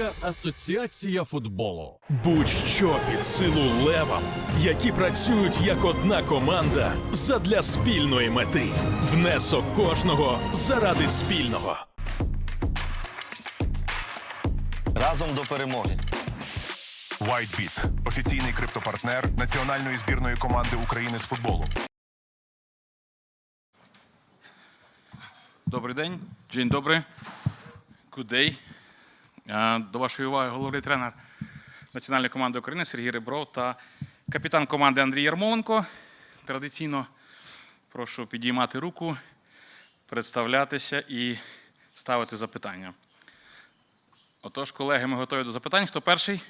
Українська асоціація футболу. Будь-що під силу левам, які працюють як одна команда задля спільної мети. Внесок кожного заради спільного. Разом до перемоги. WhiteBit – офіційний криптопартнер національної збірної команди України з футболу. Добрий день. Dzień dobry. Good day. Е, До вашої уваги головний тренер національної команди України Сергій Ребров та капітан команди Андрій Ярмоленко. Традиційно прошу підіймати руку, представлятися і ставити запитання. Отож, колеги, ми готові до запитань. Хто перший?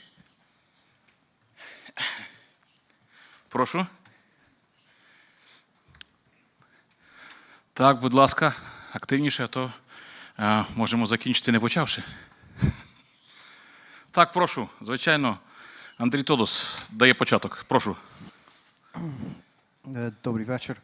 Прошу. Так, будь ласка, активніше, а то е, можемо закінчити не почавши. Так, прошу, звичайно, Андрій Тодос дає початок. Прошу. Е, Добрий вечір.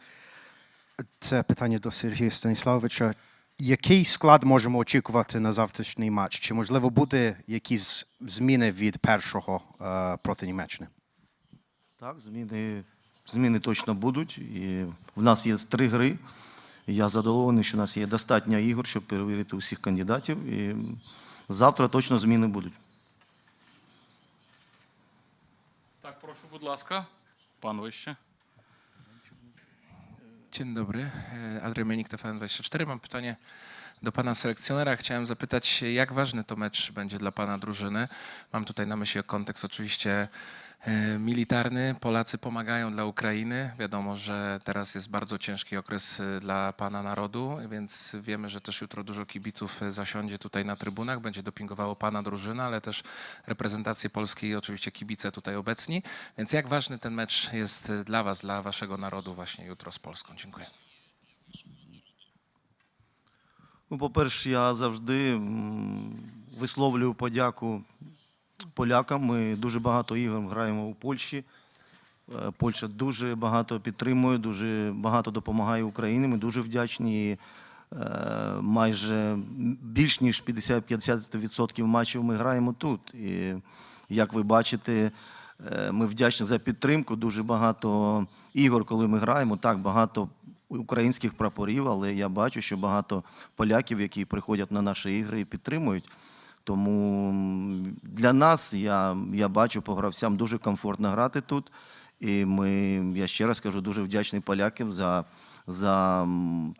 Це питання до Сергія Станіславовича. Який склад можемо очікувати на завтрашній матч? Чи можливо буде якісь зміни від першого е, проти Німеччини? Так, зміни, зміни точно будуть. І в нас є три гри. Я задоволений, що у нас є достатньо ігор, щоб перевірити усіх кандидатів. І завтра точно зміни будуть. Так, прошу, будь ласка, пан вище. Dzień dobry, E, Andrzej Melnik, TVN24. Mam pytanie do pana selekcjonera. Chciałem zapytać, jak ważny to mecz będzie dla pana drużyny. Mam tutaj na myśli kontekst oczywiście e, militarny. Polacy pomagają dla Ukrainy. Wiadomo, że teraz jest bardzo ciężki okres e, dla pana narodu, więc wiemy, że też jutro dużo kibiców e, zasiądzie tutaj na trybunach, będzie dopingowało pana drużyna, ale też reprezentację Polski i oczywiście kibice tutaj obecni. Więc jak ważny ten mecz jest e, dla was, dla waszego narodu właśnie jutro z Polską? Dziękuję. Ну, по-перше, я завжди м, висловлюю подяку полякам. Ми дуже багато ігор граємо у Польщі. Е, Польща дуже багато підтримує, дуже багато допомагає Україні. Ми дуже вдячні. Е, Майже більш ніж 50-50% матчів ми граємо тут. І як ви бачите, е, ми вдячні за підтримку. Дуже багато ігор, коли ми граємо. Так, багато українських прапорів, але я бачу, що багато поляків, які приходять на наші ігри і підтримують. Тому для нас я, я бачу по гравцям дуже комфортно грати тут. І ми, я ще раз кажу, дуже вдячний полякам за, за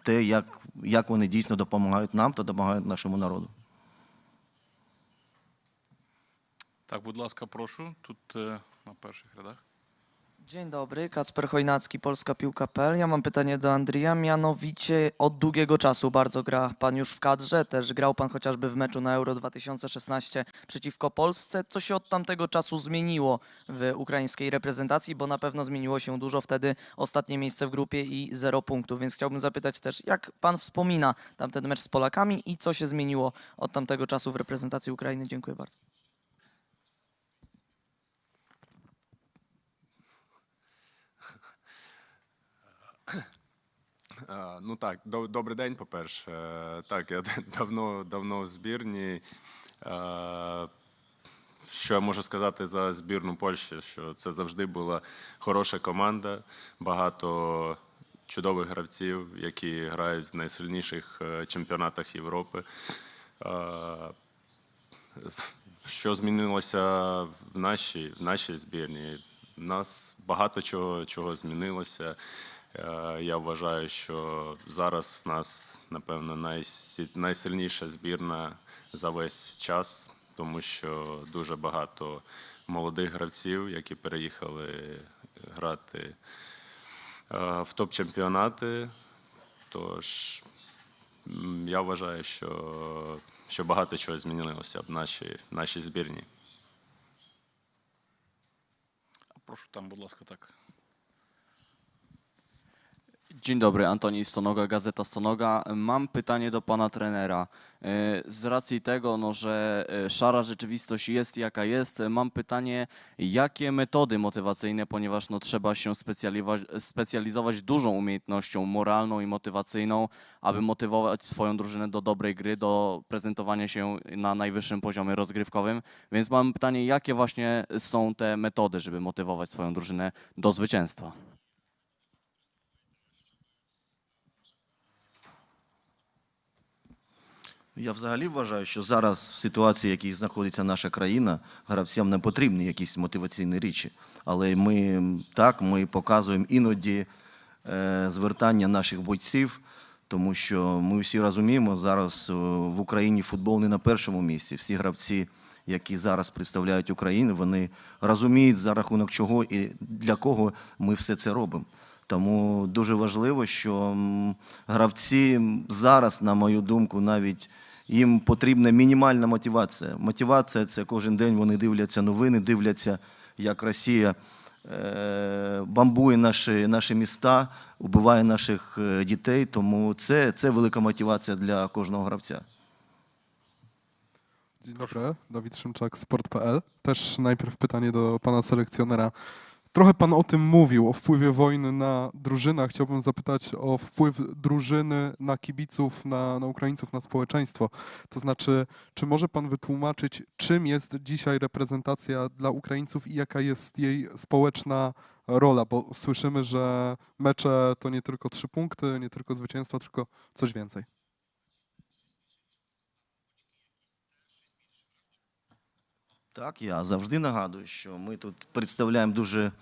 те, як, як вони дійсно допомагають нам та допомагають нашому народу. Так, будь ласка, прошу. Тут е, на перших рядах. Dzień dobry, Kacper Chojnacki, Polska Piłka.pl. Ja mam pytanie do Andrija, mianowicie od długiego czasu bardzo gra Pan już w kadrze, też grał Pan chociażby w meczu na Euro 2016 przeciwko Polsce. Co się od tamtego czasu zmieniło w ukraińskiej reprezentacji, bo na pewno zmieniło się dużo, wtedy ostatnie miejsce w grupie i zero punktów, więc chciałbym zapytać też, jak Pan wspomina tamten mecz z Polakami i co się zmieniło od tamtego czasu w reprezentacji Ukrainy? Dziękuję bardzo. Ну так, добрий день, по-перше. Е, Так, я давно, давно в збірні. Е, Що я можу сказати за збірну Польщі? Що це завжди була хороша команда, багато чудових гравців, які грають в найсильніших е, чемпіонатах Європи. Е, Що змінилося в нашій, в нашій збірні? У нас багато чого, чого змінилося. Е, Я вважаю, що зараз в нас, напевно, найсильніша збірна за весь час, тому що дуже багато молодих гравців, які переїхали грати е, в топ-чемпіонати. Тож я вважаю, що, що багато чого змінилося в нашій, нашій збірні. Прошу там, будь ласка, так. Dzień dobry, Antoni Stonoga, Gazeta Stonoga. Mam pytanie do pana trenera. E, Z racji tego, no, że e, szara rzeczywistość jest jaka jest, mam pytanie, jakie metody motywacyjne, ponieważ no, trzeba się specjalizować, specjalizować dużą umiejętnością moralną i motywacyjną, aby motywować swoją drużynę do dobrej gry, do prezentowania się na najwyższym poziomie rozgrywkowym. Więc mam pytanie, jakie właśnie są te metody, żeby motywować swoją drużynę do zwycięstwa? Я взагалі вважаю, що зараз в ситуації, в якій знаходиться наша країна, гравцям не потрібні якісь мотиваційні речі. Але ми так ми показуємо іноді е, звертання наших бойців, тому що ми всі розуміємо, зараз е, в Україні футбол не на першому місці. Всі гравці, які зараз представляють Україну, вони розуміють за рахунок чого і для кого ми все це робимо. Тому дуже важливо, що гравці зараз, на мою думку, навіть їм потрібна мінімальна мотивація. Мотивація це кожен день вони дивляться новини, дивляться, як Росія е, бомбує наші, наші міста, убиває наших е, дітей. Тому це, це велика мотивація для кожного гравця. Dzień dobry, Dawid Szymczak, sport.pl. Też najpierw pytanie do pana selekcjonera. Trochę pan o tym mówił, o wpływie wojny na drużynę. Chciałbym zapytać o wpływ drużyny na kibiców, na, na Ukraińców, na społeczeństwo. To znaczy, czy może pan wytłumaczyć, czym jest dzisiaj reprezentacja dla Ukraińców i jaka jest jej społeczna rola? Bo słyszymy, że mecze to nie tylko trzy punkty, nie tylko zwycięstwo, tylko coś więcej. Так, я завжди нагадую, що ми тут представляємо дуже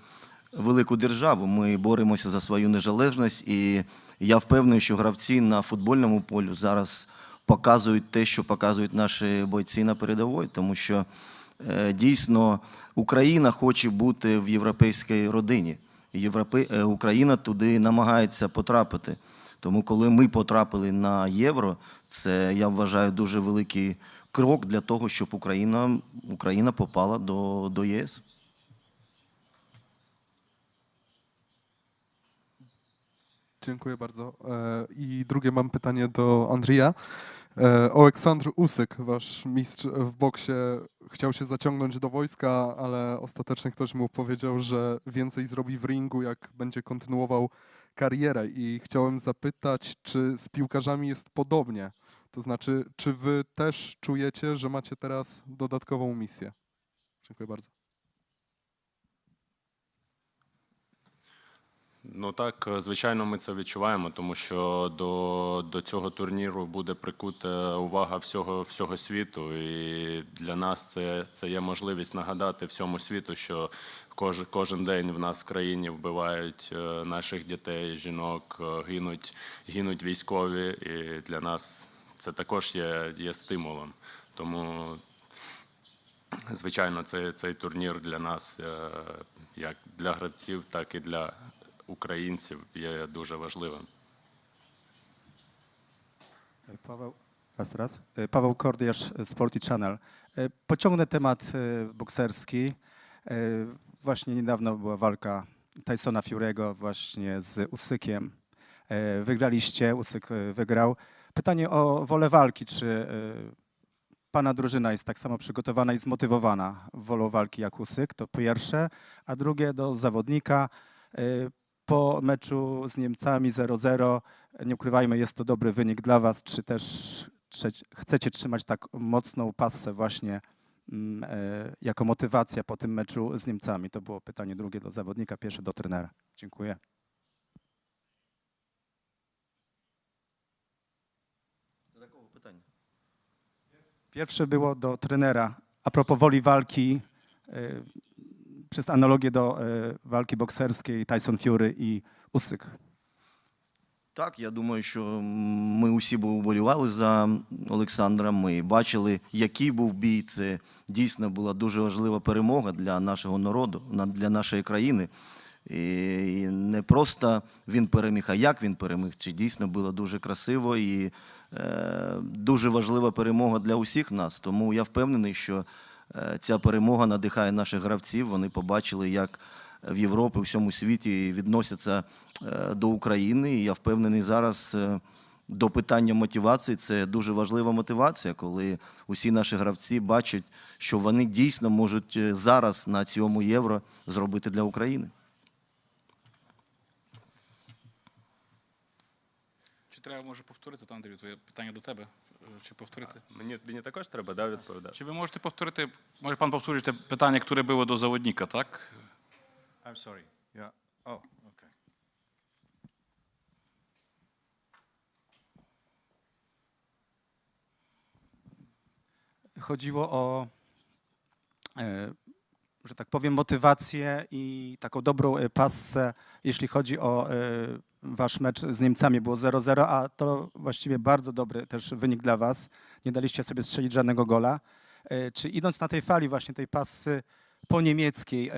велику державу. Ми боремося за свою незалежність, і я впевнений, що гравці на футбольному полі зараз показують те, що показують наші бойці на передовій, тому що е, дійсно Україна хоче бути в європейській родині. Е, Україна туди намагається потрапити. Тому, коли ми потрапили на євро, це я вважаю дуже великий крок для того, щоб Україна, Україна попала до, до ЄС. Dziękuję bardzo. E, I drugie mam pytanie do Andrija. E, Oleksandr Usyk, wasz mistrz w boksie, chciał się zaciągnąć do wojska, ale ostatecznie ktoś mu powiedział, że więcej zrobi w ringu, jak będzie kontynuował karierę. I chciałem zapytać, czy z piłkarzami jest podobnie? To znaczy, czy wy też czujecie, że macie teraz dodatkową misję? Dziękuję bardzo. Ну так, звичайно, ми це відчуваємо, тому що до, до цього турніру буде прикута увага всього, всього світу. І для нас це, це є можливість нагадати всьому світу, що кож, кожен день в нас в країні вбивають е, наших дітей, жінок, е, гинуть, гинуть військові. І для нас це також є, є стимулом. Тому Звичайно, цей, цей турнір для нас, е, як для гравців, так і для українців, є дуже важливим. Paweł, raz, raz. E, Paweł Kordiasz, Sporty Channel. E, Pociągnę temat e, bokserski. E, Właśnie niedawno była walka Tysona Fury'ego właśnie z Usykiem. E, Wygraliście, Usyk e, wygrał. Pytanie o wolę walki. Czy e, pana drużyna jest tak samo przygotowana i zmotywowana wolą walki jak Usyk? To pierwsze. A drugie do zawodnika. E, Po meczu z Niemcami 0-0 nie ukrywajmy, jest to dobry wynik dla Was. Czy też chcecie trzymać tak mocną passę właśnie mm, e, jako motywacja po tym meczu z Niemcami? To było pytanie drugie do zawodnika, pierwsze do trenera. Dziękuję. Pierwsze było do trenera. A propos woli walki, e, przez analogię do walki bokserskiej Tyson Fury i Usyk. Так, я думаю, що ми усі вболівали за Олександра. Ми бачили, який був бій. Це дійсно була дуже важлива перемога для нашого народу, на- для нашої країни. І не просто він переміг, а як він переміг. Це дійсно було дуже красиво і е, дуже важлива перемога для усіх нас. Тому я впевнений, що е, ця перемога надихає наших гравців. Вони побачили, як в Європі, у всьому світі відносяться е, до України. І я впевнений зараз. До питання мотивації це дуже важлива мотивація, коли усі наші гравці бачать, що вони дійсно можуть зараз на цьому євро зробити для України. треба може повторити, там, Андрій, твоє питання до тебе? Е, Чи повторити? Мені, мені також треба да, відповідати. Чи ви можете повторити, може пан повторити питання, яке було до заводника, так? I'm sorry. Yeah. Oh, okay. Chodziło o, e, że tak powiem, motywację i taką dobrą e, passę, jeśli chodzi o e, wasz mecz z Niemcami. Było 0-0, a to właściwie bardzo dobry też wynik dla was. Nie daliście sobie strzelić żadnego gola. E, Czy idąc na tej fali właśnie tej pasy po niemieckiej, e,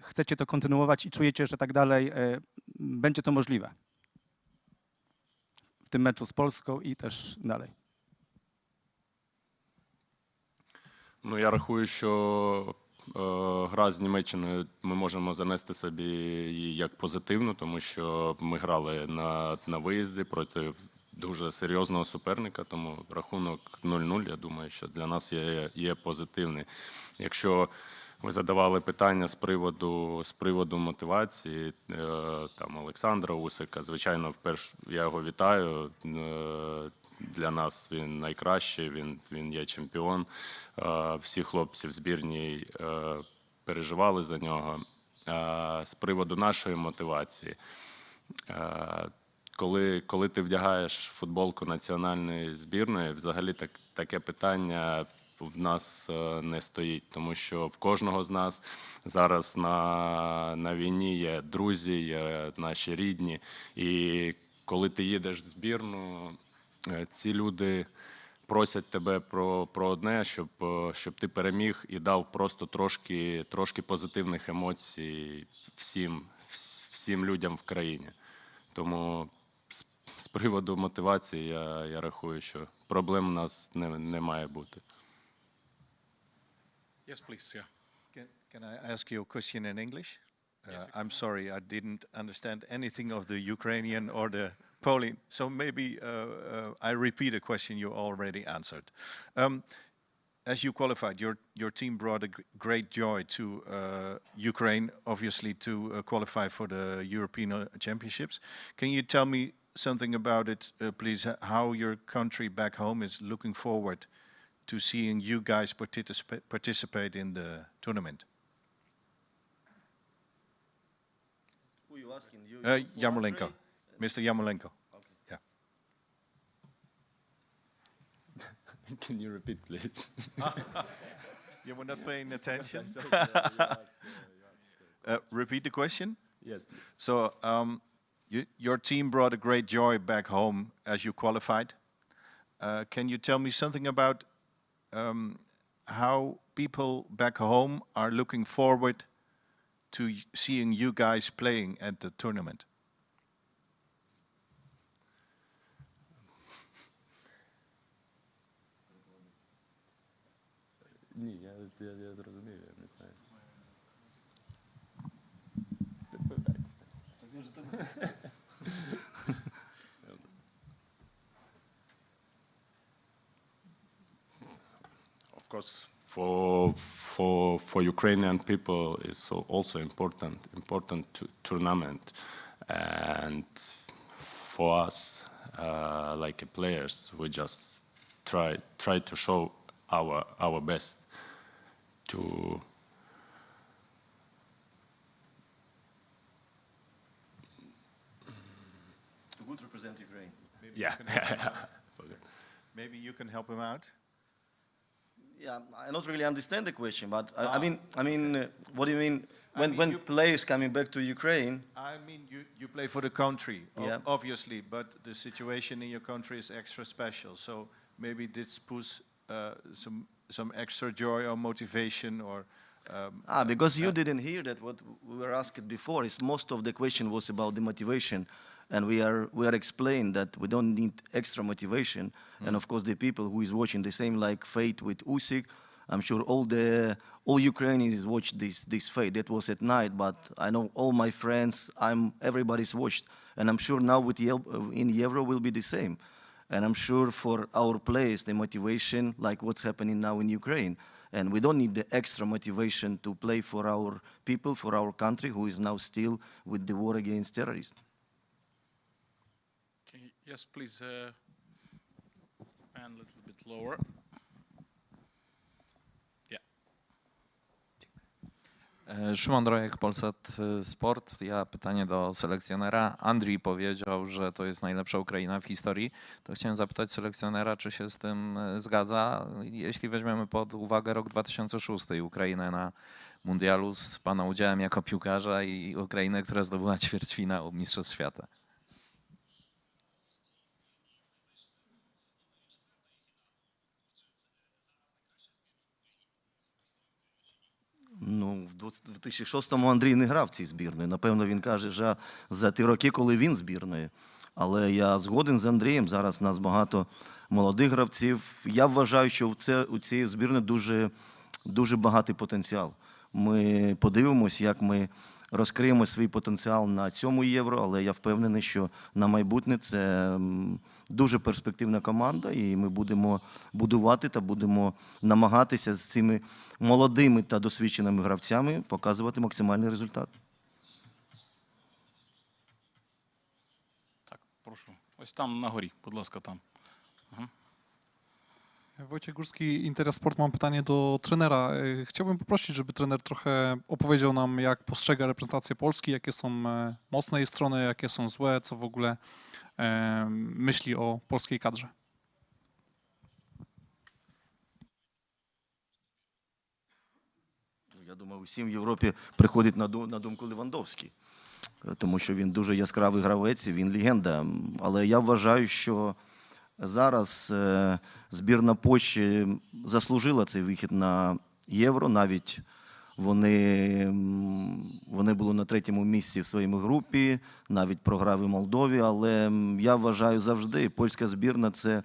chcecie to kontynuować i czujecie, że tak dalej e, będzie to możliwe? W tym meczu z Polską i też dalej. Ну, я рахую, що е, гра з Німеччиною ми можемо занести собі її як позитивну, тому що ми грали на, на виїзді проти дуже серйозного суперника, тому рахунок 0-0, я думаю, що для нас є, є позитивний. Якщо ви задавали питання з приводу, з приводу мотивації е, там Олександра Усика, звичайно, вперше я його вітаю. Для нас він найкращий, він, він є чемпіон. Е, Всі хлопці в збірній е, переживали за нього. Е, З приводу нашої мотивації, коли, коли ти вдягаєш футболку національної збірної, взагалі так, таке питання в нас не стоїть, тому що в кожного з нас зараз на, на війні є друзі, є наші рідні. І коли ти їдеш в збірну, ці люди просять тебе про, про одне, щоб, е, щоб ти переміг і дав просто трошки, трошки позитивних емоцій всім, всім людям в країні. Тому з, з приводу мотивації я, я рахую, що проблем у нас не, не має бути. Yes, please, yeah. Can, can I ask you a question in English? Uh, I'm sorry, I didn't understand anything of the Ukrainian or the Polish. So maybe uh, uh, I repeat a question you already answered. Um, as you qualified, your your team brought a great joy to uh, Ukraine, obviously to uh, qualify for the European uh, Championships. Can you tell me something about it, uh, please? How your country back home is looking forward to seeing you guys participate participate in the tournament? Who are you asking? You, Uh, Yarmolenko, Mr. Yarmolenko. Yeah. Can you repeat, please? You were not paying attention. uh, repeat the question. Yes. So, um, you, your team brought a great joy back home as you qualified. Uh, can you tell me something about um, how people back home are looking forward to seeing you guys playing at the tournament? Ні, я, я, я зрозумів, я не знаю. Of course, for for for Ukrainian people, it's al- also important important to, tournament, and for us, uh, like players, we just try try to show our our best to To good represent Ukraine. Maybe yeah. You can help him out. Maybe you can help him out. Yeah, I don't really understand the question, but I, I Ah. mean, I mean, uh, what do you mean when mean, when you- players coming back to Ukraine? I mean, you, you play for the country, Yeah. obviously, but the situation in your country is extra special. So maybe this puts uh, some some extra joy or motivation or. Um, Ah, because you didn't hear that what we were asked before is most of the question was about the motivation, and we are we are explained that we don't need extra motivation, and of course the people who is watching the same like fate with Usyk, I'm sure all the all Ukrainians watched this this Fate. That was at night, but I know all my friends. I'm everybody's watched, and I'm sure now with Yel- in Euro will be the same. And I'm sure for our players, the motivation, like what's happening now in Ukraine, and we don't need the extra motivation to play for our people, for our country, who is now still with the war against terrorism. Okay, yes, please. Uh, and a little bit lower. Szymon Drojek, Polsat e, Sport. Ja pytanie do selekcjonera. Andrii powiedział, że to jest najlepsza Ukraina w historii. To chciałem zapytać selekcjonera, czy się z tym e, zgadza. Jeśli weźmiemy pod uwagę rok 2006, Ukrainę na mundialu z pana udziałem jako piłkarza i Ukrainę, która zdobyła ćwierćfinał Mistrzostw Świata. Ну, в 2006-му Андрій не грав в цій збірної. Напевно, він каже, що за ті роки, коли він збірної. Але я згоден з Андрієм. Зараз нас багато молодих гравців. Я вважаю, що це, у цієї збірної дуже, дуже багатий потенціал. Ми подивимось, як ми розкриємо свій потенціал на цьому євро, але я впевнений, що на майбутнє це дуже перспективна команда, і ми будемо будувати та будемо намагатися з цими молодими та досвідченими гравцями показувати максимальний результат. Так, прошу. Ось там на горі, будь ласка, там. Wojciech Górski, Intersport. Mam pytanie do trenera. E, Chciałbym poprosić, żeby trener trochę opowiedział nam, jak postrzega reprezentację Polski, jakie są e, mocne jej strony, jakie są złe, co w ogóle e, myśli o polskiej kadrze. Я думаю, усім в Європі приходить на ду- на думку Левандовський, Е, тому що він дуже яскравий гравець, і він легенда. М, Але я вважаю, що зараз е, збірна Польщі заслужила цей вихід на євро. Навіть вони, вони були на третьому місці в своїй групі, навіть програв і Молдові. Але я вважаю завжди, польська збірна це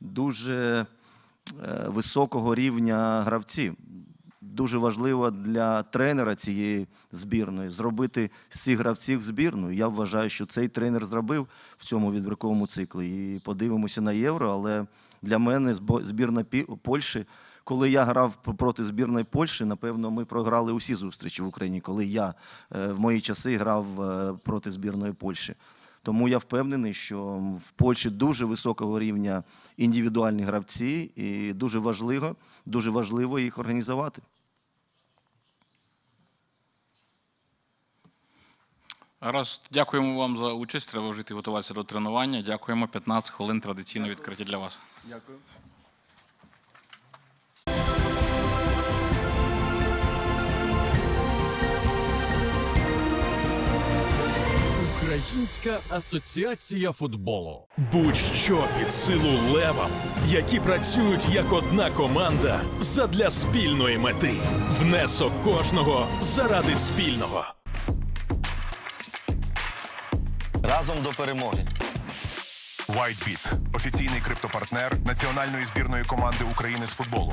дуже е, високого рівня гравці. Дуже важливо для тренера цієї збірної зробити з цих гравців збірну. Я вважаю, що цей тренер зробив в цьому відбірковому циклі. І подивимося на євро. Але для мене збірна Польщі, коли я грав проти збірної Польщі, напевно, ми програли усі зустрічі в Україні, коли я е, в мої часи грав е, проти збірної Польщі. Тому я впевнений, що в Польщі дуже високого рівня індивідуальні гравці, і дуже важливо, дуже важливо їх організувати. Раз, дякуємо вам за участь. Треба вжити готуватися до тренування. Дякуємо. 15 хвилин традиційно відкриті для вас. Дякую. Українська асоціація футболу. Будь-що під силу левам, які працюють як одна команда задля спільної мети. Внесок кожного заради спільного. Разом до перемоги. WhiteBit – офіційний криптопартнер національної збірної команди України з футболу.